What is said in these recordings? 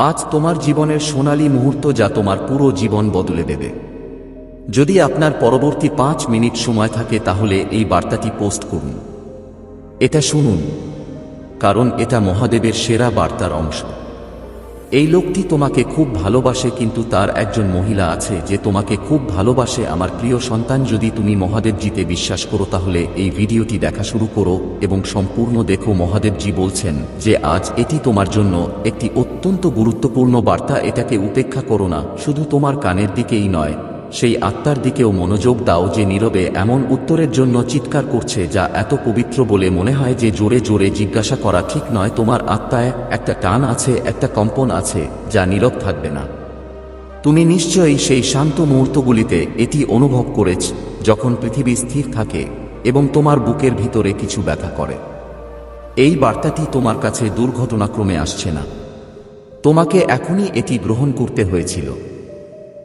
আজ তোমার জীবনের সোনালী মুহূর্ত যা তোমার পুরো জীবন বদলে দেবে। যদি আপনার পরবর্তী পাঁচ মিনিট সময় থাকে, তাহলে এই বার্তাটি পোস্ট করুন। এটা শুনুন, কারণ এটা মহাদেবের সেরা বার্তার অংশ। এই লোকটি তোমাকে খুব ভালোবাসে কিন্তু তার একজন মহিলা আছে যে তোমাকে খুব ভালোবাসে। আমার প্রিয় সন্তান, যদি তুমি মহাদেবজিতে বিশ্বাস করো তাহলে এই ভিডিওটি দেখা শুরু করো এবং সম্পূর্ণ দেখো। মহাদেবজি বলছেন যে আজ এটি তোমার জন্য একটি অত্যন্ত গুরুত্বপূর্ণ বার্তা। এটাকে উপেক্ষা করো না, শুধু তোমার কানের দিকেই নয়। সেই আত্মার দিকেও মনোযোগ দাও যে নীরবে এমন উত্তরের জন্য চিৎকার করছে যা এত পবিত্র বলে মনে হয় যে জোরে জোরে জিজ্ঞাসা করা ঠিক নয়। তোমার আত্মায় একটা টান আছে, একটা কম্পন আছে, যা নীরব থাকবে না। তুমি নিশ্চয়ই সেই শান্ত মুহূর্তগুলিতে এটি অনুভব করেছ, যখন পৃথিবী স্থির থাকে এবং তোমার বুকের ভিতরে কিছু ব্যথা করে। এই বার্তাটি তোমার কাছে দুর্ঘটনাক্রমে আসছে না। তোমাকে এখনই এটি গ্রহণ করতে হয়েছিল।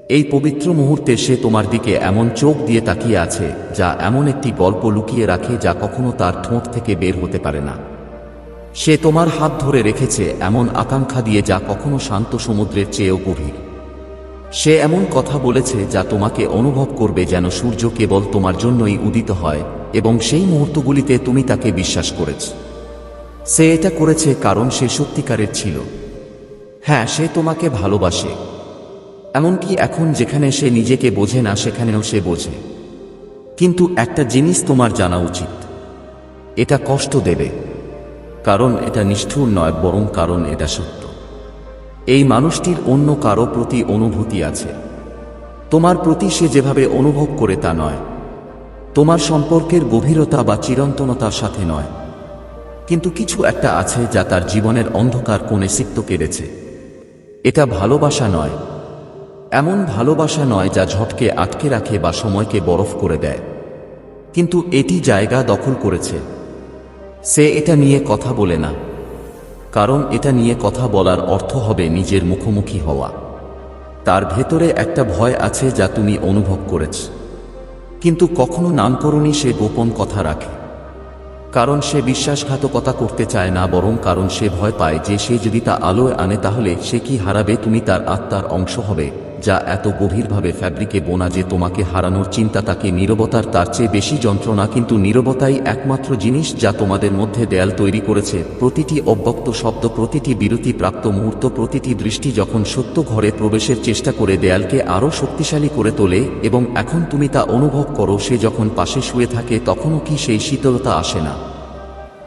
এই পবিত্র মুহূর্তে সে তোমার দিকে এমন চোখ দিয়ে তাকিয়ে আছে, যা এমন একটি গল্প লুকিয়ে রাখে যা কখনো তার ঠোঁট থেকে বের হতে পারে না। সে তোমার হাত ধরে রেখেছে এমন আকাঙ্ক্ষা দিয়ে যা কখনো শান্ত সমুদ্রের চেয়েও গভীর। সে এমন কথা বলেছে যা তোমাকে অনুভব করবে যেন সূর্য কেবল তোমার জন্যই উদিত হয়, এবং সেই মুহূর্তগুলিতে তুমি তাকে বিশ্বাস করেছ। সে এটা করেছে কারণ সে সত্যিকারের ছিল। হ্যাঁ সে তোমাকে ভালোবাসে। এমনকি এখন যেখানে সে নিজেকে বোঝে না, সেখানেও সে বোঝে। কিন্তু একটা জিনিস তোমার জানা উচিত। এটা কষ্ট দেবে। কারণ এটা নিষ্ঠুর নয়, বরং কারণ এটা সত্য। এই মানুষটির অন্য কারও প্রতি অনুভূতি আছে। তোমার প্রতি সে যেভাবে অনুভব করে তা নয়। তোমার সম্পর্কের গভীরতা বা চিরন্তনতার সাথে নয়। কিন্তু কিছু একটা আছে যা তার জীবনের অন্ধকার কোণে সিক্ত কেড়েছে। এটা ভালোবাসা নয় এমন ভালোবাসা নয় যা ঝটকে আটকে রাখে বা সময়কে বরফ করে দেয়। কিন্তু এটি জায়গা দখল করেছে। সে এটা নিয়ে কথা বলে না। কারণ এটা নিয়ে কথা বলার অর্থ হবে নিজের মুখোমুখি হওয়া। তার ভেতরে একটা ভয় আছে যা তুমি অনুভব করেছ। কিন্তু কখনো নামকরণই সে গোপন কথা রাখে। কারণ সে বিশ্বাসঘাতকতা করতে চায় না, বরং কারণ সে ভয় পায় যে সে যদি তা আলোয় আনে তাহলে সে কি হারাবে, তুমি তার আত্মার অংশ হবে। যা এত গভীরভাবে ফ্যাব্রিকে বোনা যে তোমাকে হারানোর চিন্তা তাকে নীরবতার তার চেয়ে বেশি যন্ত্রণা কিন্তু নীরবতাই একমাত্র জিনিস যা তোমাদের মধ্যে দেয়াল তৈরি করেছে। প্রতিটি অব্যক্ত শব্দ, প্রতিটি বিরতি প্রাপ্ত মুহূর্ত, প্রতিটি দৃষ্টি যখন সত্য ঘরে প্রবেশের চেষ্টা করে দেয়ালকে আরও শক্তিশালী করে তোলে এবং এখন তুমি তা অনুভব করো, সে যখন পাশে শুয়ে থাকে তখনও কি সেই শীতলতা আসে না।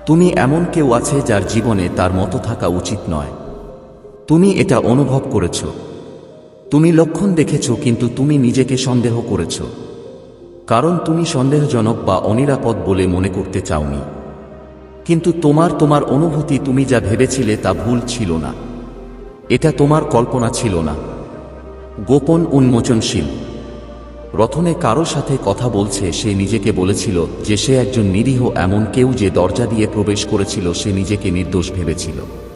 তুমি এমন কেউ আছে যার জীবনে তার মতো থাকা উচিত নয়। তুমি এটা অনুভব করেছ। তুমি লক্ষণ দেখেছ, কিন্তু তুমি নিজেকে সন্দেহ করেছ। কারণ তুমি সন্দেহজনক বা অনিরাপদ বলে মনে করতে চাওনি। কিন্তু তোমার তোমার অনুভূতি তুমি যা ভেবেছিলে তা ভুল ছিল না। এটা তোমার কল্পনা ছিল না। গোপন উন্মোচনশীল। রথনে কারও সাথে কথা বলছে, সে নিজেকে বলেছিল যে সে একজন নিরীহ, এমন কেউ যে দরজা দিয়ে প্রবেশ করেছিল, সে নিজেকে নির্দোষ ভেবেছিল।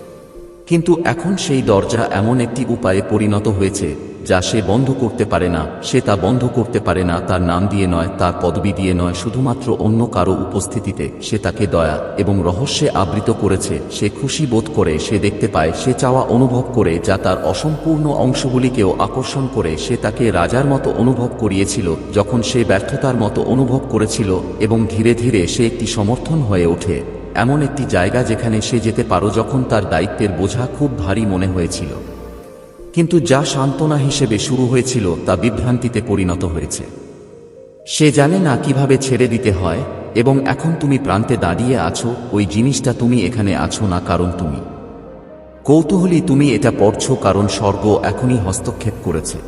কিন্তু এখন সেই দরজা এমন একটি উপায়ে পরিণত হয়েছে, যা সে বন্ধ করতে পারে না, সে তা বন্ধ করতে পারে না, তার নাম দিয়ে নয়, তার পদবি দিয়ে নয়, শুধুমাত্র অন্য কারও উপস্থিতিতে সে তাকে দয়া এবং রহস্যে আবৃত করেছে, সে খুশি বোধ করে, সে দেখতে পায়, সে চাওয়া অনুভব করে, যা তার অসম্পূর্ণ অংশগুলিকেও আকর্ষণ করে, সে তাকে রাজার মতো অনুভব করিয়েছিল, যখন সে ব্যর্থতার মতো অনুভব করেছিল, এবং ধীরে ধীরে সে একটি সমর্থন হয়ে ওঠে। এমন একটি জায়গা যেখানে সে যেতে পারো যখন তার দায়িত্বের বোঝা খুব ভারী মনে হয়েছিল। কিন্তু যা সান্ত্বনা হিসেবে শুরু হয়েছিল তা বিভ্রান্তিতে পরিণত হয়েছে। সে জানে না কীভাবে ছেড়ে দিতে হয়, এবং এখন তুমি প্রান্তে দাঁড়িয়ে আছো, ওই জিনিসটা তুমি এখানে আছো না কারণ তুমি। কৌতূহলী তুমি এটা পড়ছো কারণ স্বর্গ এখনই হস্তক্ষেপ করেছে।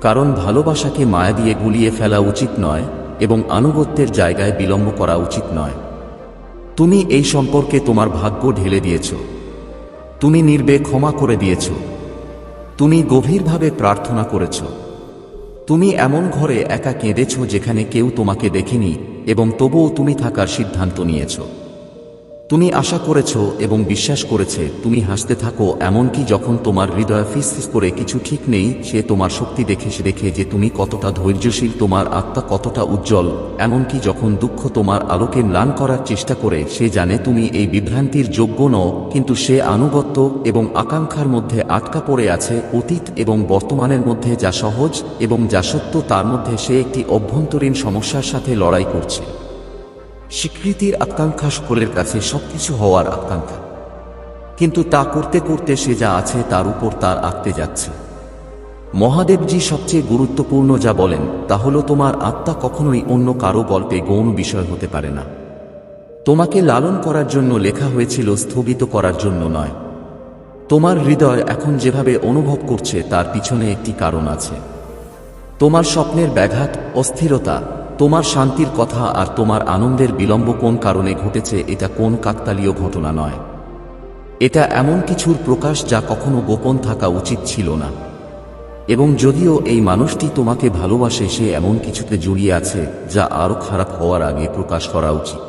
কারণ ভালোবাসাকে মায়া দিয়ে গুলিয়ে ফেলা উচিত নয়, এবং আনুগত্যের জায়গায় বিলম্ব করা উচিত নয়। তুমি এই সম্পর্কে তোমার ভাগ্য ঢেলে দিয়েছ। তুমি নির্বে ক্ষমা করে দিয়েছ। তুমি গভীরভাবে প্রার্থনা করেছ। তুমি এমন ঘরে একা কেঁদেছ যেখানে কেউ তোমাকে দেখেনি এবং তবুও তুমি থাকার সিদ্ধান্ত নিয়েছ। তুমি আশা করেছ এবং বিশ্বাস করেছে, তুমি হাসতে থাকো, এমনকি যখন তোমার হৃদয় ফিস ফিস করে কিছু ঠিক নেই, সে তোমার শক্তি দেখে সে দেখে যে তুমি কতটা ধৈর্যশীল, তোমার আত্মা কতটা উজ্জ্বল। এমনকি যখন দুঃখ তোমার আলোকে ম্লান করার চেষ্টা করে, সে জানে তুমি এই বিভ্রান্তির যোগ্য নও, কিন্তু সে আনুগত্য এবং আকাঙ্ক্ষার মধ্যে আটকা পড়ে আছে, অতীত এবং বর্তমানের মধ্যে যা সহজ এবং যা সত্য, তার মধ্যে সে একটি অভ্যন্তরীণ সমস্যার সাথে লড়াই করছে। স্বীকৃতির আকাঙ্ক্ষা সকলের কাছে সবকিছু হওয়ার আকাঙ্ক্ষা। কিন্তু তা করতে করতে সে যা আছে তার উপর তার আঁকতে যাচ্ছে। মহাদেবজি সবচেয়ে গুরুত্বপূর্ণ যা বলেন, তা হল তোমার আত্মা কখনোই অন্য কারও গল্পে গৌণ বিষয় হতে পারে না। তোমাকে লালন করার জন্য লেখা হয়েছিল স্থগিত করার জন্য নয়। তোমার হৃদয় এখন যেভাবে অনুভব করছে তার পিছনে একটি কারণ আছে। তোমার স্বপ্নের ব্যাঘাত, অস্থিরতা তোমার শান্তির কথা আর তোমার আনন্দের বিলম্ব কোন কারণে ঘটেছে, এটা কোন কাকতালীয় ঘটনা নয়। এটা এমন কিছুর প্রকাশ যা কখনো গোপন থাকা উচিত ছিল না। এবং যদিও এই মানুষটি তোমাকে ভালোবাসে, সে এমন কিছুতে জড়িয়ে আছে যা আরও খারাপ হওয়ার আগে প্রকাশ করা উচিত।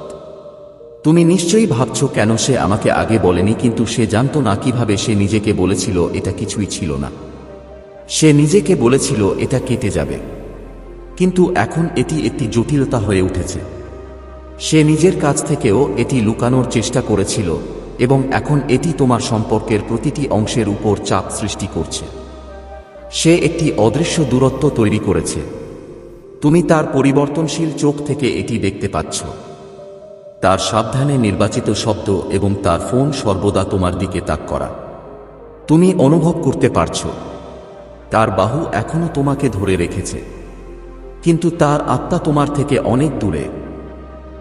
তুমি নিশ্চয়ই ভাবছ কেন সে আমাকে আগে বলেনি, কিন্তু সে জানত না কীভাবে সে নিজেকে বলেছিল, এটা কিছুই ছিল না। সে নিজেকে বলেছিল, এটা কেটে যাবে। কিন্তু এখন এটি একটি জটিলতা হয়ে উঠেছে। সে নিজের কাছ থেকেও এটি লুকানোর চেষ্টা করেছিল এবং এখন এটি তোমার সম্পর্কের প্রতিটি অংশের উপর চাপ সৃষ্টি করছে। সে একটি অদৃশ্য দূরত্ব তৈরি করেছে। তুমি তার পরিবর্তনশীল চোখ থেকে এটি দেখতে পাচ্ছ। তার সাবধানে নির্বাচিত শব্দ এবং তার ফোন সর্বদা তোমার দিকে তাক করা। তুমি অনুভব করতে পারছ। তার বাহু এখনও তোমাকে ধরে রেখেছে। কিন্তু তার আত্মা তোমার থেকে অনেক দূরে।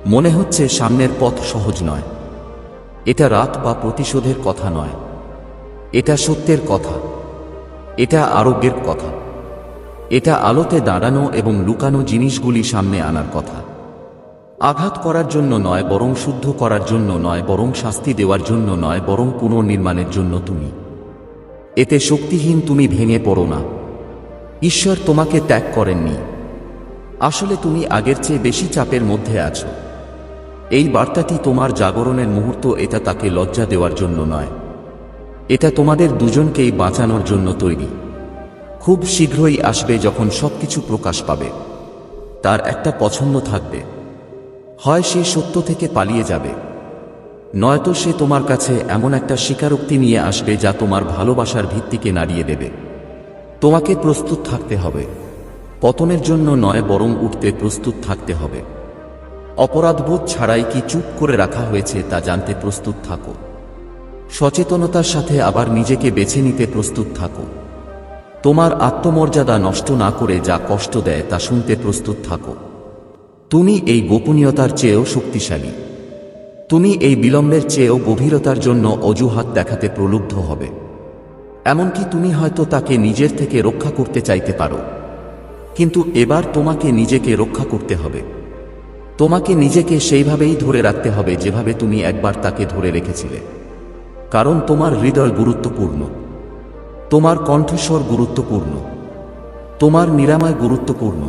মনে হচ্ছে সামনের পথ সহজ নয়। এটা রাত বা প্রতিশোধের কথা নয়। এটা সত্যের কথা। এটা আরোগ্যের কথা। এটা আলোতে দাঁড়ানো এবং লুকানো জিনিসগুলি সামনে আনার কথা। আঘাত করার জন্য নয় বরং শুদ্ধ করার জন্য নয় বরং শাস্তি দেওয়ার জন্য নয় বরং পুনর্নির্মাণের জন্য তুমি। এতে শক্তিহীন তুমি ভেঙে পড়ো না। ঈশ্বর তোমাকে ত্যাগ করেননি। আসলে তুমি আগের চেয়ে বেশি চাপের মধ্যে আছো। এই বার্তাটি তোমার জাগরণের মুহূর্ত, এটা তাকে লজ্জা দেওয়ার জন্য নয়। এটা তোমাদের দুজনকেই বাঁচানোর জন্য তৈরি। খুব শীঘ্রই আসবে যখন সবকিছু প্রকাশ পাবে। তার একটা পছন্দ থাকবে। হয় সে সত্য থেকে পালিয়ে যাবে। নয়তো সে তোমার কাছে এমন একটা স্বীকারোক্তি নিয়ে আসবে যা তোমার ভালোবাসার ভিত্তিকে নাড়িয়ে দেবে। তোমাকে প্রস্তুত থাকতে হবে। পতনের জন্য নয়, বরং উঠতে প্রস্তুত থাকতে হবে। অপরাধবোধ ছাড়াই কি চুপ করে রাখা হয়েছে তা জানতে প্রস্তুত থাকো। সচেতনতার সাথে আবার নিজেকে বেছে নিতে প্রস্তুত থাকো। তোমার আত্মমর্যাদা নষ্ট না করে যা কষ্ট দেয় তা শুনতে প্রস্তুত থাকো। তুমি এই গোপনীয়তার চেয়েও শক্তিশালী। তুমি এই বিলম্বের চেয়েও গভীরতার জন্য অজুহাত দেখাতে প্রলুব্ধ হবে। এমনকি তুমি হয়তো তাকে নিজের থেকে রক্ষা করতে চাইতে পারো। কিন্তু এবার তোমাকে নিজেকে রক্ষা করতে হবে। তোমাকে নিজেকে সেইভাবেই ধরে রাখতে হবে যেভাবে তুমি একবার তাকে ধরে রেখেছিলে। কারণ তোমার হৃদয় গুরুত্বপূর্ণ। তোমার কণ্ঠস্বর গুরুত্বপূর্ণ। তোমার নিরাময় গুরুত্বপূর্ণ।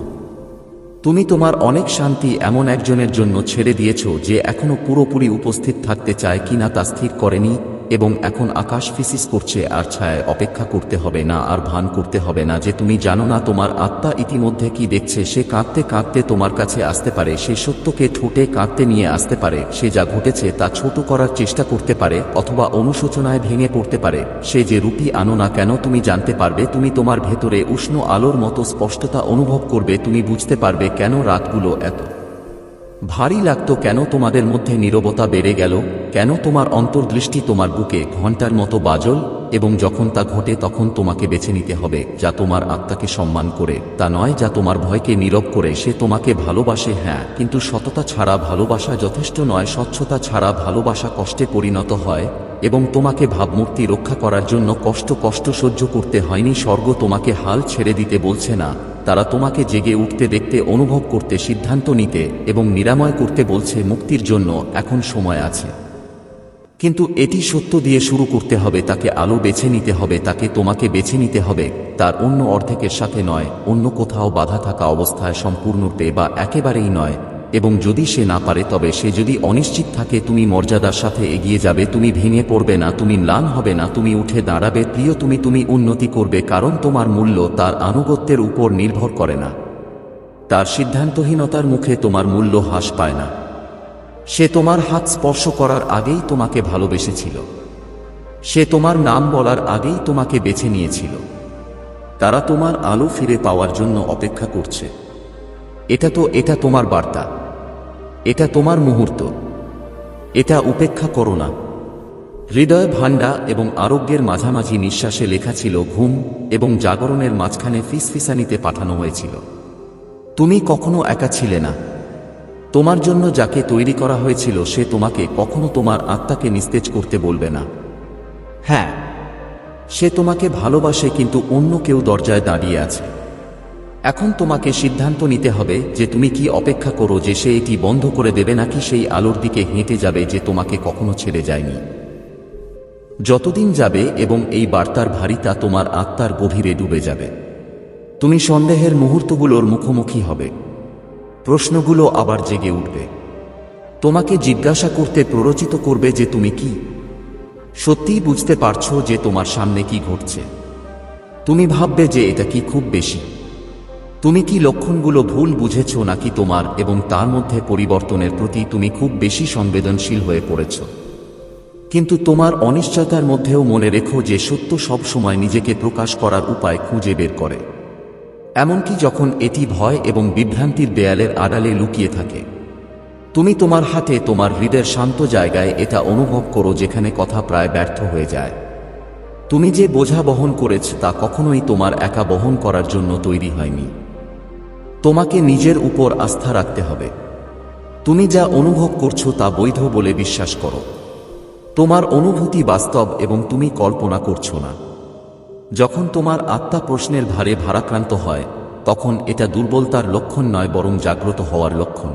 তুমি তোমার অনেক শান্তি এমন একজনের জন্য ছেড়ে দিয়েছ যে এখনও পুরোপুরি উপস্থিত থাকতে চায় কিনা তা স্থির করেনি। এবং এখন আকাশ ফিসিস করছে, আর ছায় অপেক্ষা করতে হবে না, আর ভান করতে হবে না যে তুমি জানো না তোমার আত্মা ইতিমধ্যে কি দেখছে, সে কাঁদতে কাঁদতে তোমার কাছে আসতে পারে, সে সত্যকে ঠোঁটে কাঁদতে নিয়ে আসতে পারে, সে যা ঘটেছে তা ছোট করার চেষ্টা করতে পারে, অথবা অনুশোচনায় ভেঙে পড়তে পারে, সে যে রূপী আনো না কেন তুমি জানতে পারবে, তুমি তোমার ভেতরে উষ্ণ আলোর মতো স্পষ্টতা অনুভব করবে, তুমি বুঝতে পারবে কেন রাতগুলো এত। ভারী লাগতো কেন তোমাদের মধ্যে নীরবতা বেড়ে গেল? কেন তোমার অন্তর্দৃষ্টি তোমার বুকে ঘণ্টার মতো বাজল? এবং যখন তা ঘটে তখন তোমাকে বেছে নিতে হবে, যা তোমার আত্মাকে সম্মান করে। তা নয় যা তোমার ভয়কে নীরব করে, সে তোমাকে ভালোবাসে হ্যাঁ। কিন্তু সততা ছাড়া ভালোবাসা যথেষ্ট নয়, স্বচ্ছতা ছাড়া ভালোবাসা কষ্টে পরিণত হয়। এবং তোমাকে ভাবমূর্তি রক্ষা করার জন্য কষ্ট কষ্ট সহ্য করতে হয়নি, স্বর্গ তোমাকে হাল ছেড়ে দিতে বলছে না। তারা তোমাকে জেগে উঠতে দেখতে অনুভব করতে সিদ্ধান্ত নিতে এবং নিরাময় করতে বলছে, মুক্তির জন্য এখন সময় আছে। কিন্তু এটি সত্য দিয়ে শুরু করতে হবে, তাকে আলো বেছে নিতে হবে, তাকে তোমাকে বেছে নিতে হবে। তার অন্য অর্ধেকের সাথে নয়, অন্য কোথাও বাধা থাকা অবস্থায় সম্পূর্ণরূপে বা একেবারেই নয়। এবং যদি সে না পারে, তবে সে যদি অনিশ্চিত থাকে, তুমি মর্যাদার সাথে এগিয়ে যাবে, তুমি ভেঙে পড়বে না, তুমি ম্লান হবে না, তুমি উঠে দাঁড়াবে, প্রিয়, তুমি তুমি উন্নতি করবে, কারণ তোমার মূল্য তার আনুগত্যের উপর নির্ভর করে না। তার সিদ্ধান্তহীনতার মুখে তোমার মূল্য হ্রাস পায় না। সে তোমার হাত স্পর্শ করার আগেই তোমাকে ভালোবেসেছিল। সে তোমার নাম বলার আগেই তোমাকে বেছে নিয়েছিল। তারা তোমার আলো ফিরে পাওয়ার জন্য অপেক্ষা করছে। এটা তো, এটা তোমার বার্তা। এটা তোমার মুহূর্ত। এটা উপেক্ষা করো না। হৃদয় ভাণ্ডা এবং আরোগ্যের মাঝামাঝি নিঃশ্বাসে লেখা ছিল ঘুম এবং জাগরণের মাঝখানে ফিসফিসানিতে পাঠানো হয়েছিল। তুমি কখনো একা ছিলে না। তোমার জন্য যাকে তৈরি করা হয়েছিল সে তোমাকে কখনো তোমার আত্মাকে নিস্তেজ করতে বলবে না। হ্যাঁ সে তোমাকে ভালোবাসে কিন্তু অন্য কেউ দরজায় দাঁড়িয়ে আছে। এখন তোমাকে সিদ্ধান্ত নিতে হবে যে তুমি কি অপেক্ষা করো যে সে এটি বন্ধ করে দেবে নাকি সেই আলোর দিকে হেঁটে যাবে যে তোমাকে কখনো ছেড়ে যায়নি। যতদিন যাবে এবং এই বার্তার ভারিতা তোমার আত্মার গভীরে ডুবে যাবে। তুমি সন্দেহের মুহূর্তগুলোর মুখোমুখি হবে। প্রশ্নগুলো আবার জেগে উঠবে। তোমাকে জিজ্ঞাসা করতে প্ররোচিত করবে যে তুমি কি। সত্যিই বুঝতে পারছ যে তোমার সামনে কি ঘটছে। তুমি ভাববে যে এটা কি খুব বেশি। তুমি কি লক্ষণগুলো ভুল বুঝেছ নাকি তোমার এবং তার মধ্যে পরিবর্তনের প্রতি তুমি খুব বেশি সংবেদনশীল হয়ে পড়েছ? কিন্তু তোমার অনিশ্চয়তার মধ্যেও মনে রেখো যে সত্য সব সময় নিজেকে প্রকাশ করার উপায় খুঁজে বের করে। এমনকি যখন এটি ভয় এবং বিভ্রান্তির দেয়ালের আড়ালে লুকিয়ে থাকে। তুমি তোমার হাতে তোমার হৃদয়ের শান্ত জায়গায় এটা অনুভব করো যেখানে কথা প্রায় ব্যর্থ হয়ে যায়। তুমি যে বোঝা বহন করেছ তা কখনোই তোমার একা বহন করার জন্য তৈরি হয়নি। তোমাকে নিজের উপর আস্থা রাখতে হবে। তুমি যা অনুভব করছ তা বৈধ বলে বিশ্বাস করো। তোমার অনুভূতি বাস্তব এবং তুমি কল্পনা করছ না। যখন তোমার আত্মা প্রশ্নের ভারে ভারাক্রান্ত হয়, তখন এটা দুর্বলতার লক্ষণ নয় বরং জাগ্রত হওয়ার লক্ষণ।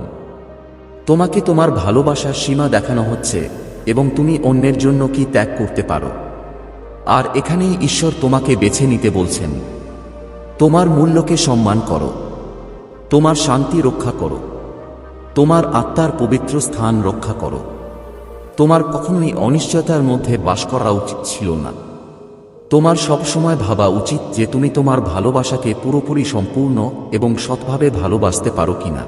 তোমাকে তোমার ভালোবাসার সীমা দেখানো হচ্ছে এবং তুমি অন্যের জন্য কি ত্যাগ করতে পারো। আর এখানেই ঈশ্বর তোমাকে বেছে নিতে বলছেন। তোমার মূল্যকে সম্মান করো। তোমার শান্তি রক্ষা করো। তোমার আত্মার পবিত্র স্থান রক্ষা করো। তোমার কখনোই অনিশ্চয়তার মধ্যে বাস করা উচিত ছিল না। তোমার সবসময় ভাবা উচিত যে তুমি তোমার ভালোবাসাকে পুরোপুরি সম্পূর্ণ এবং সৎভাবে ভালোবাসতে পারো কিনা।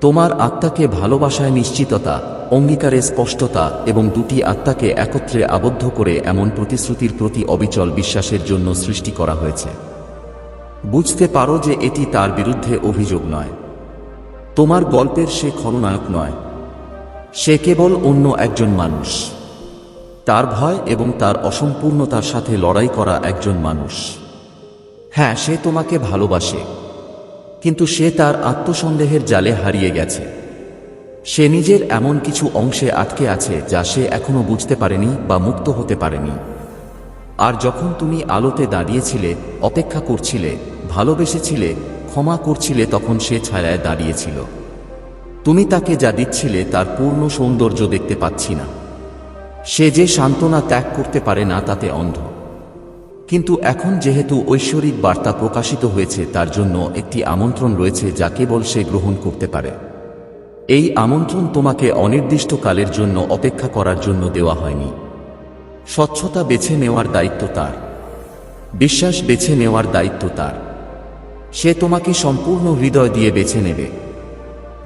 তোমার আত্মাকে ভালোবাসায় নিশ্চিততা, অঙ্গীকারে স্পষ্টতা এবং দুটি আত্মাকে একত্রে আবদ্ধ করে এমন প্রতিশ্রুতির প্রতি অবিচল বিশ্বাসের জন্য সৃষ্টি করা হয়েছে। বুঝতে পারো যে এটি তার বিরুদ্ধে অভিযোগ নয়। তোমার গল্পের সে খলনায়ক নয়। সে কেবল অন্য একজন মানুষ। তার ভয় এবং তার অসম্পূর্ণতার সাথে লড়াই করা একজন মানুষ। হ্যাঁ সে তোমাকে ভালোবাসে। কিন্তু সে তার আত্মসন্দেহের জালে হারিয়ে গেছে। সে নিজের এমন কিছু অংশে আটকে আছে যা সে এখনও বুঝতে পারেনি বা মুক্ত হতে পারেনি। আর যখন তুমি আলোতে দাঁড়িয়েছিলে, অপেক্ষা করছিলে ভালোবেসেছিলে, ক্ষমা করছিলে তখন সে ছায়ায় দাঁড়িয়েছিল। তুমি তাকে যা দিচ্ছিলে তার পূর্ণ সৌন্দর্য দেখতে পাচ্ছি না। সে যে সান্ত্বনা ত্যাগ করতে পারে না তাতে অন্ধ। কিন্তু এখন যেহেতু ঐশ্বরিক বার্তা প্রকাশিত হয়েছে, তার জন্য একটি আমন্ত্রণ রয়েছে যা কেবল সে গ্রহণ করতে পারে। এই আমন্ত্রণ তোমাকে অনির্দিষ্টকালের জন্য অপেক্ষা করার জন্য দেওয়া হয়নি। স্বচ্ছতা বেছে নেওয়ার দায়িত্ব তার। বিশ্বাস বেছে নেওয়ার দায়িত্ব তার। সে তোমাকে সম্পূর্ণ হৃদয় দিয়ে বেছে নেবে।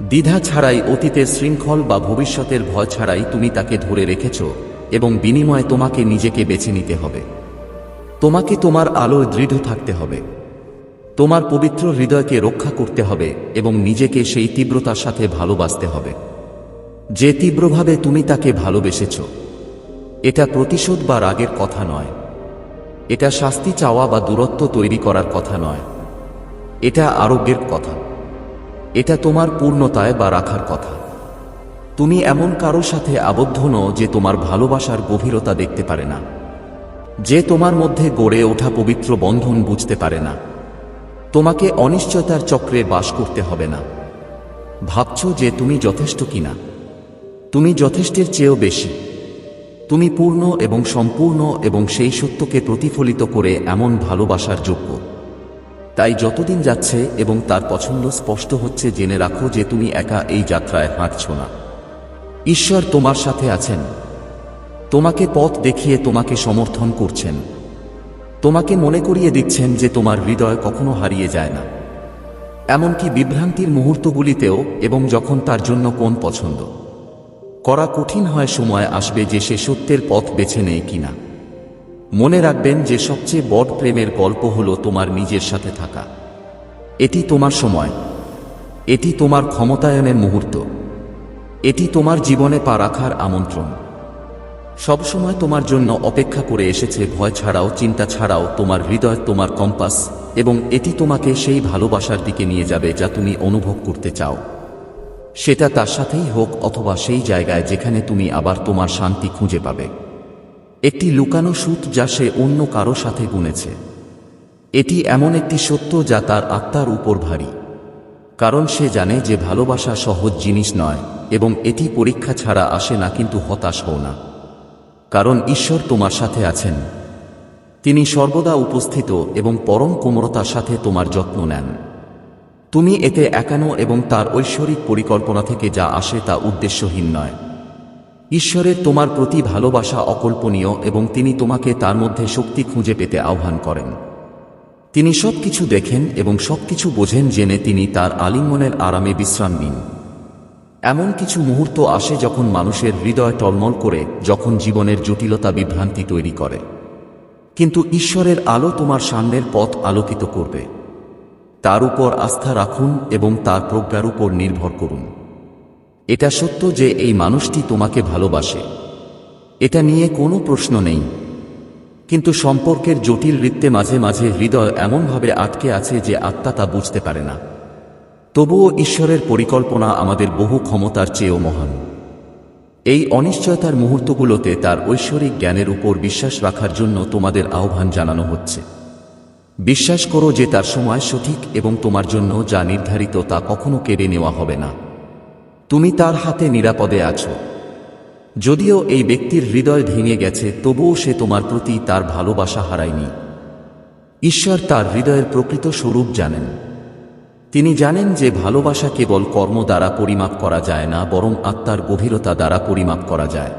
দ্বিধা ছাড়াই অতীতের শৃঙ্খল বা ভবিষ্যতের ভয় ছাড়াই তুমি তাকে ধরে রেখেছ এবং বিনিময়ে তোমাকে নিজেকে বেছে নিতে হবে। তোমাকে তোমার আলোয় দৃঢ় থাকতে হবে। তোমার পবিত্র হৃদয়কে রক্ষা করতে হবে এবং নিজেকে সেই তীব্রতার সাথে ভালোবাসতে হবে। যে তীব্রভাবে তুমি তাকে ভালোবেসেছ, এটা প্রতিশোধ বা রাগের কথা নয়। এটা শাস্তি চাওয়া বা দূরত্ব তৈরি করার কথা নয়। এটা আরোগ্যের কথা। এটা তোমার পূর্ণতায় বা রাখার কথা। তুমি এমন কারও সাথে আবদ্ধ নও যে তোমার ভালোবাসার গভীরতা দেখতে পারে না। যে তোমার মধ্যে গড়ে ওঠা পবিত্র বন্ধন বুঝতে পারে না। তোমাকে অনিশ্চয়তার চক্রে বাস করতে হবে না। ভাবছ যে তুমি যথেষ্ট কিনা। তুমি যথেষ্টের চেয়েও বেশি। তুমি পূর্ণ এবং সম্পূর্ণ এবং সেই সত্যকে প্রতিফলিত করে এমন ভালোবাসার যোগ্য। তাই যতদিন যাচ্ছে এবং তার পছন্দ স্পষ্ট হচ্ছে, জেনে রাখো যে তুমি একা এই যাত্রায় হাঁটছ না। ঈশ্বর তোমার সাথে আছেন। তোমাকে পথ দেখিয়ে তোমাকে সমর্থন করছেন। তোমাকে মনে করিয়ে দিচ্ছেন যে তোমার হৃদয় কখনো হারিয়ে যায় না। এমনকি বিভ্রান্তির মুহূর্তগুলিতেও এবং যখন তার জন্য কোন পছন্দ করা কঠিন হয়, সময় আসবে যে সে সত্যের পথ বেছে নেয় কিনা। মনে রাখবেন যে সবচেয়ে বড় প্রেমের গল্প হল তোমার নিজের সাথে থাকা। এটি তোমার সময়। এটি তোমার ক্ষমতায়নের মুহূর্ত। এটি তোমার জীবনে পা রাখার আমন্ত্রণ। সবসময় তোমার জন্য অপেক্ষা করে এসেছে ভয় ছাড়াও, চিন্তা ছাড়াও, তোমার হৃদয়, তোমার কম্পাস, এবং এটি তোমাকে সেই ভালোবাসার দিকে নিয়ে যাবে যা তুমি অনুভব করতে চাও। সেটা তার সাথেই হোক অথবা সেই জায়গায় যেখানে তুমি আবার তোমার শান্তি খুঁজে পাবে। একটি লুকানো সুত যা সে অন্য কারও সাথে গুনেছে এটি এমন একটি সত্য যা তার আত্মার উপর ভারী। কারণ সে জানে যে ভালোবাসা সহজ জিনিস নয়, এবং এটি পরীক্ষা ছাড়া আসে না কিন্তু হতাশ হও না। কারণ ঈশ্বর তোমার সাথে আছেন। তিনি সর্বদা উপস্থিত এবং পরম কোমরতার সাথে তোমার যত্ন নেন। তুমি এতে একানো এবং তার ঐশ্বরিক পরিকল্পনা থেকে যা আসে তা উদ্দেশ্যহীন নয়। ঈশ্বরের তোমার প্রতি ভালোবাসা অকল্পনীয় এবং তিনি তোমাকে তার মধ্যে শক্তি খুঁজে পেতে আহ্বান করেন। তিনি সবকিছু দেখেন এবং সবকিছু বোঝেন জেনে তিনি তার আলিঙ্গনের আরামে বিশ্রাম নিন। এমন কিছু মুহূর্ত আসে যখন মানুষের হৃদয় টলমল করে, যখন জীবনের জটিলতা বিভ্রান্তি তৈরি করে। কিন্তু ঈশ্বরের আলো তোমার সামনের পথ আলোকিত করবে। তার উপর আস্থা রাখুন এবং তার প্রজ্ঞার উপর নির্ভর করুন। এটা সত্য যে এই মানুষটি তোমাকে ভালোবাসে। এটা নিয়ে কোনো প্রশ্ন নেই। কিন্তু সম্পর্কের জটিল বৃত্তে মাঝে মাঝে হৃদয় এমনভাবে আটকে আছে যে আত্মা তা বুঝতে পারে না। তবুও ঈশ্বরের পরিকল্পনা আমাদের বহু ক্ষমতার চেয়েও মহান। এই অনিশ্চয়তার মুহূর্তগুলোতে তার ঐশ্বরিক জ্ঞানের উপর বিশ্বাস রাখার জন্য তোমাদের আহ্বান জানানো হচ্ছে। বিশ্বাস করো যে তার সময় সঠিক এবং তোমার জন্য যা নির্ধারিত তা কখনো কেড়ে নেওয়া হবে না। তুমি তার হাতে নিরাপদে আছো। যদিও এই ব্যক্তির হৃদয় ভেঙে গেছে, তবুও সে তোমার প্রতি তার ভালোবাসা হারায়নি। ঈশ্বর তার হৃদয়ের প্রকৃত স্বরূপ জানেন। তিনি জানেন যে ভালোবাসা কেবল কর্ম দ্বারা পরিমাপ করা যায় না, বরং আত্মার গভীরতা দ্বারা পরিমাপ করা যায়।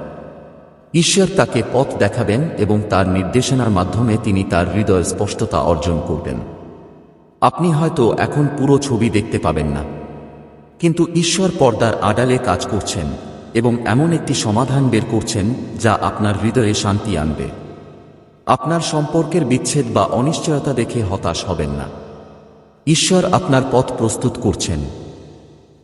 ঈশ্বর তাকে পথ দেখাবেন এবং তার নির্দেশনার মাধ্যমে তিনি তার হৃদয় স্পষ্টতা অর্জন করবেন। আপনি হয়তো এখন পুরো ছবি দেখতে পাবেন না। কিন্তু ঈশ্বর পর্দার আড়ালে কাজ করছেন এবং এমন একটি সমাধান বের করছেন যা আপনার হৃদয়ে শান্তি আনবে। আপনার সম্পর্কের বিচ্ছেদ বা অনিশ্চয়তা দেখে হতাশ হবেন না। ঈশ্বর আপনার পথ প্রস্তুত করছেন।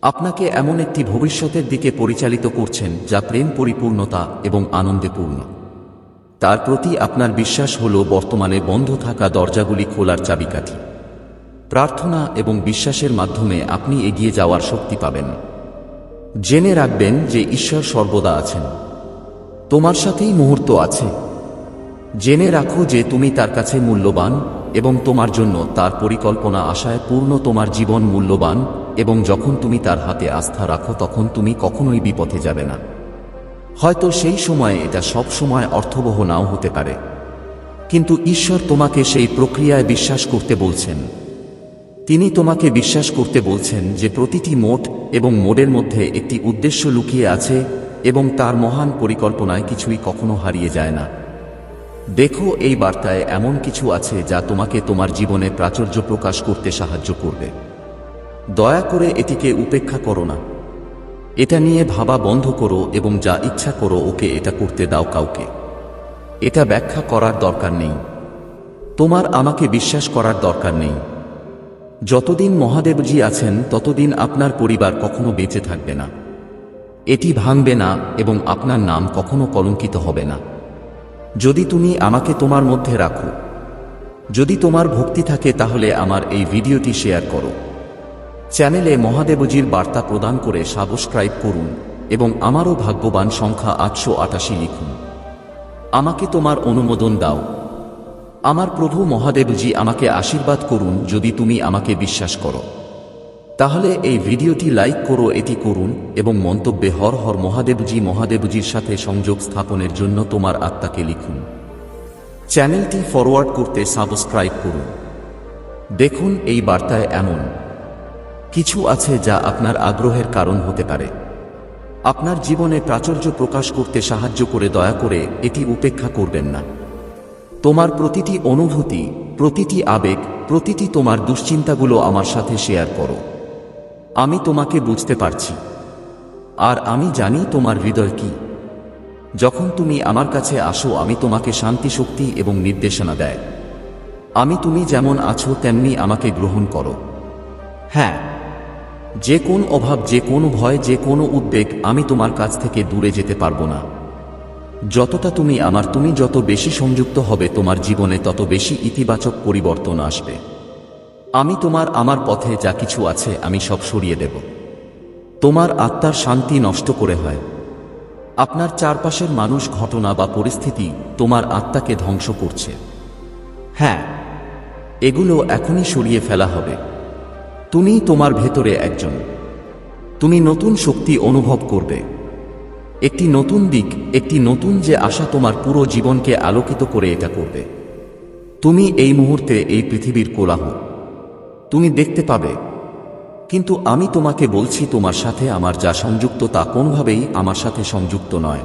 আপনাকে এমন একটি ভবিষ্যতের দিকে পরিচালিত করছেন যা প্রেম পরিপূর্ণতা এবং আনন্দে পূর্ণ। তার প্রতি আপনার বিশ্বাস হল বর্তমানে বন্ধ থাকা দরজাগুলি খোলার চাবিকাঠি। প্রার্থনা এবং বিশ্বাসের মাধ্যমে আপনি এগিয়ে যাওয়ার শক্তি পাবেন। জেনে রাখবেন যে ঈশ্বর সর্বদা আছেন। তোমার সাথেই মুহূর্ত আছে। জেনে রাখো যে তুমি তার কাছে মূল্যবান এবং তোমার জন্য তার পরিকল্পনা আশায় পূর্ণ তোমার জীবন মূল্যবান এবং যখন তুমি তার হাতে আস্থা রাখো তখন তুমি কখনোই বিপথে যাবে না। হয়তো সেই সময়ে এটা সব সময় অর্থবহ নাও হতে পারে। কিন্তু ঈশ্বর তোমাকে সেই প্রক্রিয়ায় বিশ্বাস করতে বলছেন। তিনি তোমাকে বিশ্বাস করতে বলছেন যে প্রতিটি মোট এবং মোডের মধ্যে একটি উদ্দেশ্য লুকিয়ে আছে এবং তার মহান পরিকল্পনায় কিছুই কখনো হারিয়ে যায় না। দেখো এই বার্তায় এমন কিছু আছে যা তোমাকে তোমার জীবনে প্রাচুর্য প্রকাশ করতে সাহায্য করবে। দয়া করে এটিকে উপেক্ষা করো না। এটা নিয়ে ভাবা বন্ধ করো এবং যা ইচ্ছা করো ওকে এটা করতে দাও কাউকে। এটা ব্যাখ্যা করার দরকার নেই। তোমার আমাকে বিশ্বাস করার দরকার নেই। যতদিন মহাদেবজি আছেন, ততদিন আপনার পরিবার কখনো বেঁচে থাকবে না। এটি ভাঙবে না এবং আপনার নাম কখনো কলঙ্কিত হবে না। যদি তুমি আমাকে তোমার মধ্যে রাখো, যদি তোমার ভক্তি থাকে, তাহলে আমার এই ভিডিওটি শেয়ার করো। চ্যানেলে মহাদেবজির বার্তা প্রদান করে সাবস্ক্রাইব করুন এবং আমারও ভাগ্যবান সংখ্যা আটশো আটাশি লিখুন। আমাকে তোমার অনুমোদন দাও। আমার প্রভু মহাদেবজি আমাকে আশীর্বাদ করুন যদি তুমি আমাকে বিশ্বাস করো। তাহলে এই ভিডিওটি লাইক করো, এটি করুন এবং মন্তব্যে হর হর মহাদেবজি মহাদেবজির সাথে সংযোগ স্থাপনের জন্য তোমার আত্মাকে লিখুন। চ্যানেলটি ফরওয়ার্ড করতে সাবস্ক্রাইব করুন। দেখুন এই বার্তায় এমন। কিছু আছে যা আপনার আগ্রহের কারণ হতে পারে। আপনার জীবনে প্রাচুর্য প্রকাশ করতে সাহায্য করে, দয়া করে এটি উপেক্ষা করবেন না। তোমার প্রতিটি অনুভূতি, প্রতিটি আবেগ, প্রতিটি তোমার দুশ্চিন্তাগুলো আমার সাথে শেয়ার করো। আমি তোমাকে বুঝতে পারছি। আর আমি জানি তোমার হৃদয় কি। যখন তুমি আমার কাছে আসো, আমি তোমাকে শান্তি, শক্তি এবং নির্দেশনা দেয়। আমি তুমি যেমন আছো, তেমনি আমাকে গ্রহণ করো। হ্যাঁ যে কোন অভাব, যে কোনো ভয়, যে কোনো উদ্বেগ আমি তোমার কাছ থেকে দূরে যেতে পারব না। যতটা তুমি আমার, তুমি যত বেশি সংযুক্ত হবে তোমার জীবনে তত বেশি ইতিবাচক পরিবর্তন আসবে। আমি তোমার, আমার পথে যা কিছু আছে আমি সব সরিয়ে দেব। তোমার আত্মার শান্তি নষ্ট করে হয়। আপনার চারপাশের মানুষ ঘটনা বা পরিস্থিতি তোমার আত্মাকে ধ্বংস করছে। হ্যাঁ এগুলো এখনই সরিয়ে ফেলা হবে। তুমি তোমার ভেতরে একজন। তুমি নতুন শক্তি অনুভব করবে। একটি নতুন দিক, একটি নতুন যে আশা তোমার পুরো জীবনকে আলোকিত করে এটা করবে। তুমি এই মুহূর্তে এই পৃথিবীর কোলাহ তুমি দেখতে পাবে। কিন্তু আমি তোমাকে বলছি তোমার সাথে আমার যা সংযুক্ত তা কোনোভাবেই আমার সাথে সংযুক্ত নয়।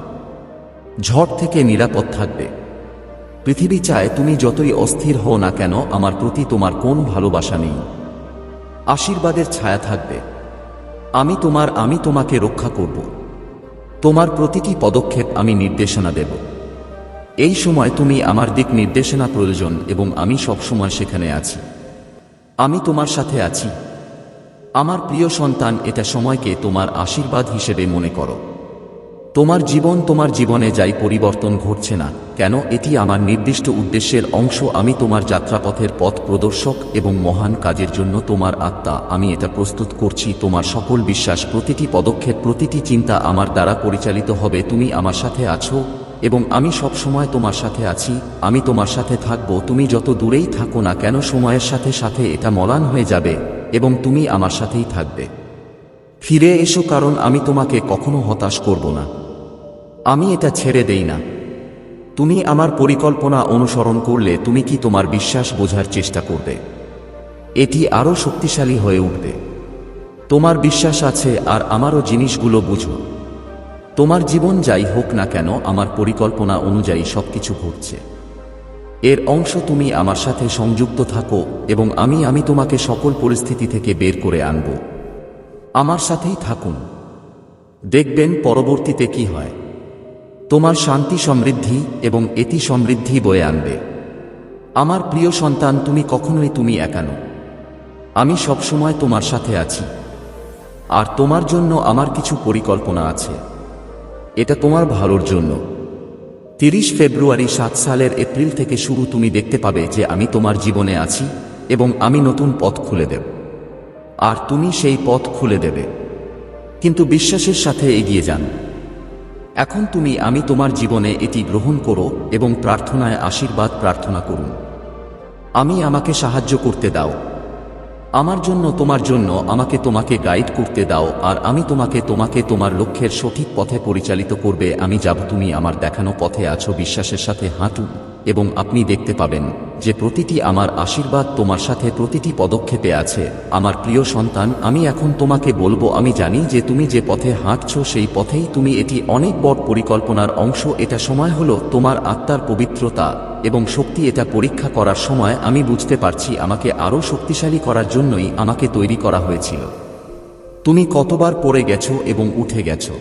ঝড় থেকে নিরাপদ থাকবে। পৃথিবী চায় তুমি যতই অস্থির হও না কেন আমার প্রতি তোমার কোন ভালোবাসা নেই। আশীর্বাদের ছায়া থাকবে। আমি তোমার, আমি তোমাকে রক্ষা করব। তোমার প্রতিটি পদক্ষেপ আমি নির্দেশনা দেব। এই সময় তুমি আমার দিক নির্দেশনা প্রয়োজন এবং আমি সবসময় সেখানে আছি। আমি তোমার সাথে আছি। আমার প্রিয় সন্তান, এটা সময়কে তোমার আশীর্বাদ হিসেবে মনে করো। তোমার জীবন তোমার জীবনে যাই পরিবর্তন ঘটছে না, কেন এটি আমার নির্দিষ্ট উদ্দেশ্যের অংশ, আমি তোমার যাত্রাপথের পথ প্রদর্শক এবং মহান কাজের জন্য তোমার আত্মা, আমি এটা প্রস্তুত করছি, তোমার সকল বিশ্বাস, প্রতিটি পদক্ষেপ, প্রতিটি চিন্তা আমার দ্বারা পরিচালিত হবে, তুমি আমার সাথে আছো, এবং আমি সব সময় তোমার সাথে আছি, আমি তোমার সাথে থাকব, তুমি যত দূরেই থাকো না কেন সময়ের সাথে সাথে এটা মলান হয়ে যাবে, এবং তুমি আমার সাথেই থাকবে। ফিরে এসো কারণ আমি তোমাকে কখনো হতাশ করব না। আমি এটা ছেড়ে দেই না। তুমি আমার পরিকল্পনা অনুসরণ করলে তুমি কি তোমার বিশ্বাস বোঝার চেষ্টা করবে? এটি আরও শক্তিশালী হয়ে উঠবে। তোমার বিশ্বাস আছে আর আমারও জিনিসগুলো বুঝো। তোমার জীবন যাই হোক না কেন, আমার পরিকল্পনা অনুযায়ী সবকিছু ঘটছে। এর অংশ তুমি আমার সাথে সংযুক্ত থাকো এবং আমি আমি তোমাকে সকল পরিস্থিতি থেকে বের করে আনব। আমার সাথেই থাকুন। দেখবেন পরবর্তীতে কি হয়। তোমার শান্তি সমৃদ্ধি এবং এটি সমৃদ্ধি বয়ে আনবে। আমার প্রিয় সন্তান, তুমি কখনোই তুমি একানো আমি সবসময় তোমার সাথে আছি। আর তোমার জন্য আমার কিছু পরিকল্পনা আছে। এটা তোমার ভালোর জন্য। তিরিশ ফেব্রুয়ারি সাত সালের এপ্রিল থেকে শুরু তুমি দেখতে পাবে যে আমি তোমার জীবনে আছি এবং আমি নতুন পথ খুলে দেব। আর তুমি সেই পথ খুলে দেবে। কিন্তু বিশ্বাসের সাথে এগিয়ে যান। এখন তুমি, আমি তোমার জীবনে এটি গ্রহণ করো এবং প্রার্থনায় আশীর্বাদ প্রার্থনা করুন। আমি আমাকে সাহায্য করতে দাও। আমার জন্য, তোমার জন্য আমাকে তোমাকে গাইড করতে দাও, আর আমি তোমাকে তোমাকে তোমার লক্ষ্যের সঠিক পথে পরিচালিত করবে। আমি যাব, তুমি আমার দেখানো পথে আছো, বিশ্বাসের সাথে হাঁটুন এবং আপনি দেখতে পাবেন যে প্রতিটি আমার আশীর্বাদ তোমার সাথে প্রতিটি পদক্ষেপে আছে। আমার প্রিয় সন্তান, আমি এখন তোমাকে বলব, আমি জানি যে তুমি যে পথে হাঁটছ, সেই পথেই তুমি এটি অনেক বড় পরিকল্পনার অংশ। এটা সময় হলো তোমার আত্মার পবিত্রতা এবং শক্তি এটা পরীক্ষা করার সময়। আমি বুঝতে পারছি আমাকে আরও শক্তিশালী করার জন্যই আমাকে তৈরি করা হয়েছিল। তুমি কতবার পড়ে গেছো এবং উঠে গেছো।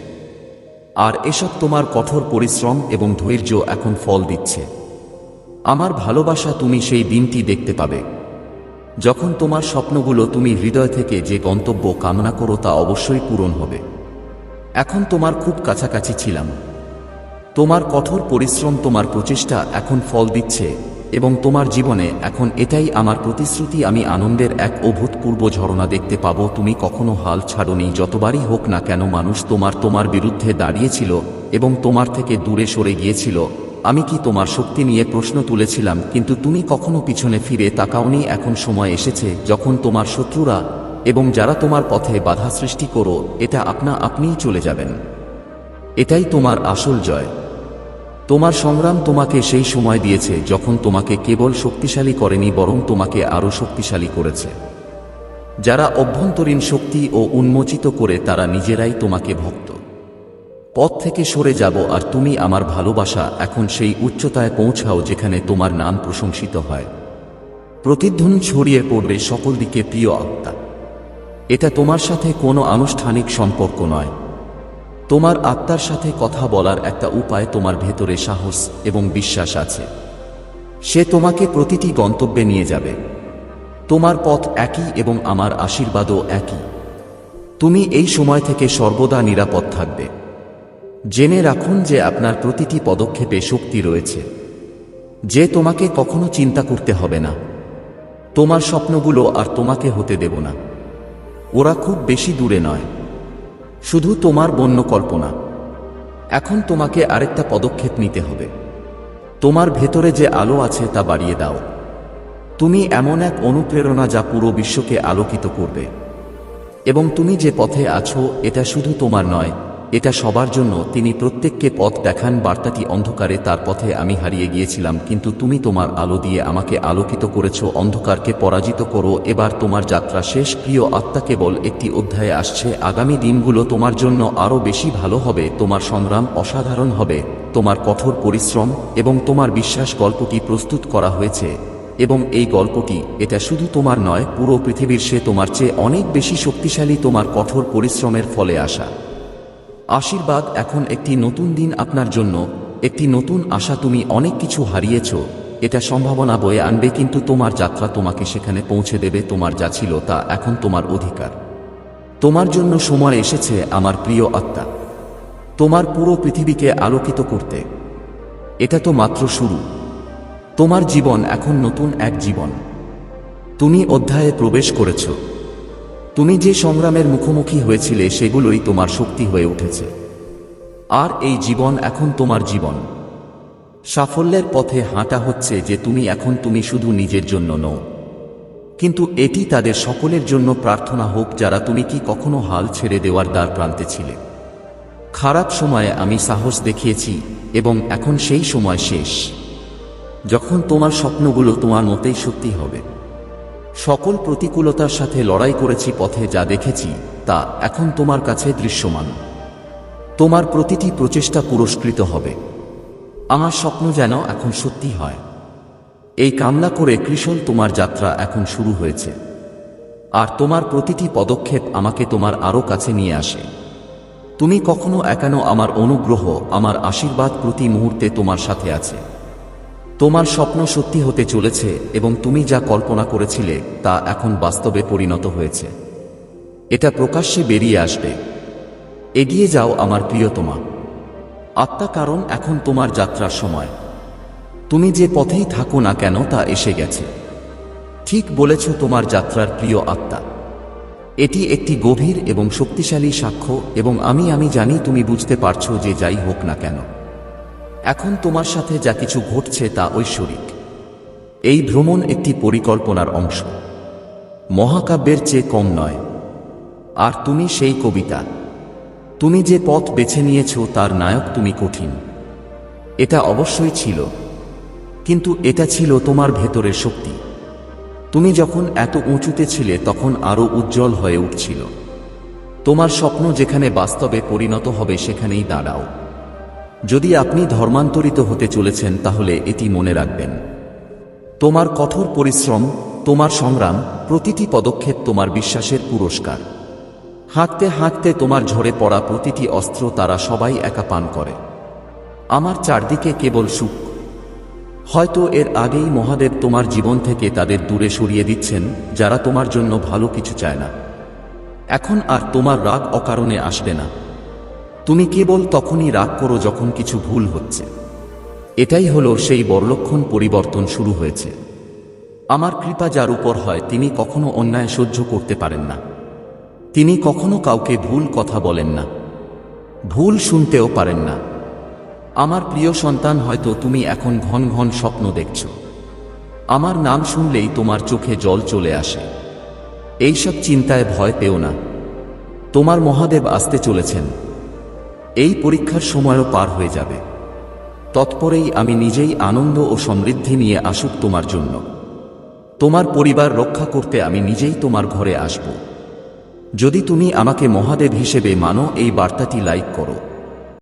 আর এসব তোমার কঠোর পরিশ্রম এবং ধৈর্য এখন ফল দিচ্ছে। আমার ভালোবাসা তুমি সেই দিনটি দেখতে পাবে। যখন তোমার স্বপ্নগুলো তুমি হৃদয় থেকে যে গন্তব্য কামনা করো তা অবশ্যই পূরণ হবে। এখন তোমার খুব কাছাকাছি ছিলাম। তোমার কঠোর পরিশ্রম, তোমার প্রচেষ্টা এখন ফল দিচ্ছে এবং তোমার জীবনে এখন এটাই আমার প্রতিশ্রুতি। আমি আনন্দের এক অভূতপূর্ব ঝরনা দেখতে পাবো। তুমি কখনো হাল ছাড়নি, যতবারই হোক না কেন মানুষ তোমার তোমার বিরুদ্ধে দাঁড়িয়েছিল এবং তোমার থেকে দূরে সরে গিয়েছিল। আমি কি তোমার শক্তি নিয়ে প্রশ্ন তুলেছিলাম, কিন্তু তুমি কখনো পিছনে ফিরে তাকাওনি। এখন সময় এসেছে যখন তোমার শত্রুরা এবং যারা তোমার পথে বাধা সৃষ্টি করো, এটা আপনা আপনিই চলে যাবেন। এটাই তোমার আসল জয়। তোমার সংগ্রাম তোমাকে সেই সময় দিয়েছে যখন তোমাকে কেবল শক্তিশালী করেনি, বরং তোমাকে আরও শক্তিশালী করেছে। যারা অভ্যন্তরীণ শক্তি ও উন্মোচিত করে, তারা নিজেরাই তোমাকে ভক্ত। পথ থেকে সরে যাব আর তুমি আমার ভালোবাসা, এখন সেই উচ্চতায় পৌঁছাও যেখানে তোমার নাম প্রশংসিত হয়। প্রতিধ্বনি ছড়িয়ে পড়বে সকল দিকে প্রিয় আত্মা। এটা তোমার সাথে কোনো আনুষ্ঠানিক সম্পর্ক নয়। তোমার আত্মার সাথে কথা বলার একটা উপায় তোমার ভেতরে সাহস এবং বিশ্বাস আছে। সে তোমাকে প্রতিটি গন্তব্যে নিয়ে যাবে। তোমার পথ একই এবং আমার আশীর্বাদও একই। তুমি এই সময় থেকে সর্বদা নিরাপদ থাকবে। জেনে রাখুন যে আপনার প্রতিটি পদক্ষেপে শক্তি রয়েছে। যে তোমাকে কখনো চিন্তা করতে হবে না। তোমার স্বপ্নগুলো আর তোমাকে হতে দেব না। ওরা খুব বেশি দূরে নয়। শুধু তোমার বন্য কল্পনা। এখন তোমাকে আরেকটা পদক্ষেপ নিতে হবে। তোমার ভেতরে যে আলো আছে তা বাড়িয়ে দাও। তুমি এমন এক অনুপ্রেরণা যা পুরো বিশ্বকে আলোকিত করবে। এবং তুমি যে পথে আছো, এটা শুধু তোমার নয় এটা সবার জন্য, তিনি প্রত্যেককে পথ দেখান, বার্তাটি অন্ধকারে তার পথে আমি হারিয়ে গিয়েছিলাম, কিন্তু তুমি তোমার আলো দিয়ে আমাকে আলোকিত করেছ, অন্ধকারকে পরাজিত করো, এবার তোমার যাত্রা শেষ, প্রিয় আত্মা কেবল একটি অধ্যায়ে আসছে, আগামী দিনগুলো তোমার জন্য আরও বেশি ভালো হবে, তোমার সংগ্রাম অসাধারণ হবে, তোমার কঠোর পরিশ্রম এবং তোমার বিশ্বাস গল্পটি প্রস্তুত করা হয়েছে, এবং এই গল্পটি, এটা শুধু তোমার নয়, পুরো পৃথিবীর সে তোমার চেয়ে অনেক বেশি শক্তিশালী তোমার কঠোর পরিশ্রমের ফলে আসা। আশীর্বাদ এখন একটি নতুন দিন আপনার জন্য, একটি নতুন আশা তুমি অনেক কিছু হারিয়েছ, এটা সম্ভাবনা বয়ে আনবে কিন্তু তোমার যাত্রা তোমাকে সেখানে পৌঁছে দেবে, তোমার যা ছিল তা এখন তোমার অধিকার। তোমার জন্য সময় এসেছে আমার প্রিয় আত্মা। তোমার পুরো পৃথিবীকে আলোকিত করতে। এটা তো মাত্র শুরু। তোমার জীবন এখন নতুন এক জীবন। তুমি অধ্যায়ে প্রবেশ করেছ। তুমি যে সংগ্রামের মুখোমুখি হয়েছিলে সেগুলোই তোমার শক্তি হয়ে উঠেছে। আর এই জীবন এখন তোমার জীবন। সাফল্যের পথে হাঁটা হচ্ছে যে তুমি এখন তুমি শুধু নিজের জন্য নও। কিন্তু এটি তাদের সকলের জন্য প্রার্থনা হোক যারা তুমি কি কখনো হাল ছেড়ে দেওয়ার দ্বার প্রান্তে ছিলে। খারাপ সময়ে আমি সাহস দেখিয়েছি এবং এখন সেই সময় শেষ। যখন তোমার স্বপ্নগুলো তোমার মতেই সত্যি হবে। সকল প্রতিকূলতার সাথে লড়াই করেছি পথে যা দেখেছি, তা এখন তোমার কাছে দৃশ্যমান। তোমার প্রতিটি প্রচেষ্টা পুরস্কৃত হবে। আমার স্বপ্ন যেন এখন সত্যি হয়। এই কামনা করে কৃষল তোমার যাত্রা এখন শুরু হয়েছে। আর তোমার প্রতিটি পদক্ষেপ আমাকে তোমার আরও কাছে নিয়ে আসে। তুমি কখনো একানো আমার অনুগ্রহ, আমার আশীর্বাদ প্রতি মুহূর্তে তোমার সাথে আছে। তোমার স্বপ্ন সত্যি হতে চলেছে এবং তুমি যা কল্পনা করেছিলে তা এখন বাস্তবে পরিণত হয়েছে। এটা প্রকাশ্যে বেরিয়ে আসবে। এগিয়ে যাও আমার প্রিয়তমা। আত্মা কারণ এখন তোমার যাত্রার সময়। তুমি যে পথেই থাকো না কেন তা এসে গেছে। ঠিক বলেছ তোমার যাত্রার প্রিয় আত্মা। এটি একটি গভীর এবং শক্তিশালী সাক্ষ্য এবং আমি আমি জানি তুমি বুঝতে পারছ যে যাই হোক না কেন। এখন তোমার সাথে যা কিছু ঘটছে তা ঐশ্বরিক। এই ভ্রমণ একটি পরিকল্পনার অংশ। মহাকাব্যের চেয়ে কম নয়। আর তুমি সেই কবিতা। তুমি যে পথ বেছে নিয়েছ তার নায়ক তুমি কঠিন। এটা অবশ্যই ছিল। কিন্তু এটা ছিল তোমার ভেতরের শক্তি। তুমি যখন এত উঁচুতে ছিলে তখন আরও উজ্জ্বল হয়ে উঠছিল। তোমার স্বপ্ন যেখানে বাস্তবে পরিণত হবে সেখানেই দাঁড়াও। যদি আপনি ধর্মান্তরিত হতে চলেছেন, তাহলে এটি মনে রাখবেন। তোমার কঠোর পরিশ্রম, তোমার সংগ্রাম, প্রতিটি পদক্ষেপ তোমার বিশ্বাসের পুরস্কার। হাঁটতে হাঁটতে তোমার ঝরে পড়া প্রতিটি অস্ত্র তারা সবাই একা পান করে। আমার চারদিকে কেবল সুখ। হয়তো এর আগেই মহাদেব তোমার জীবন থেকে তাদের দূরে সরিয়ে দিচ্ছেন, যারা তোমার জন্য ভালো কিছু চায় না। এখন আর তোমার রাগ অকারণে আসবে না। তুমি কেবল তখনই রাগ করো যখন কিছু ভুল হচ্ছে। এটাই হলো সেই বরলক্ষণ পরিবর্তন শুরু হয়েছে। আমার কৃপা যার উপর হয়, তিনি কখনো অন্যায় সহ্য করতে পারেন না। তিনি কখনো কাউকে ভুল কথা বলেন না। ভুল শুনতেও পারেন না। আমার প্রিয় সন্তান, হয়তো তুমি এখন ঘন ঘন স্বপ্ন দেখছ। আমার নাম শুনলেই তোমার চোখে জল চলে আসে। এইসব চিন্তায় ভয় পেও না। তোমার মহাদেব আসতে চলেছেন। এই পরীক্ষার সময়ও পার হয়ে যাবে। তৎপরেই আমি নিজেই আনন্দ ও সমৃদ্ধি নিয়ে আসুক তোমার জন্য। তোমার পরিবার রক্ষা করতে আমি নিজেই তোমার ঘরে আসব। যদি তুমি আমাকে মহাদেব হিসেবে মানো, এই বার্তাটি লাইক করো।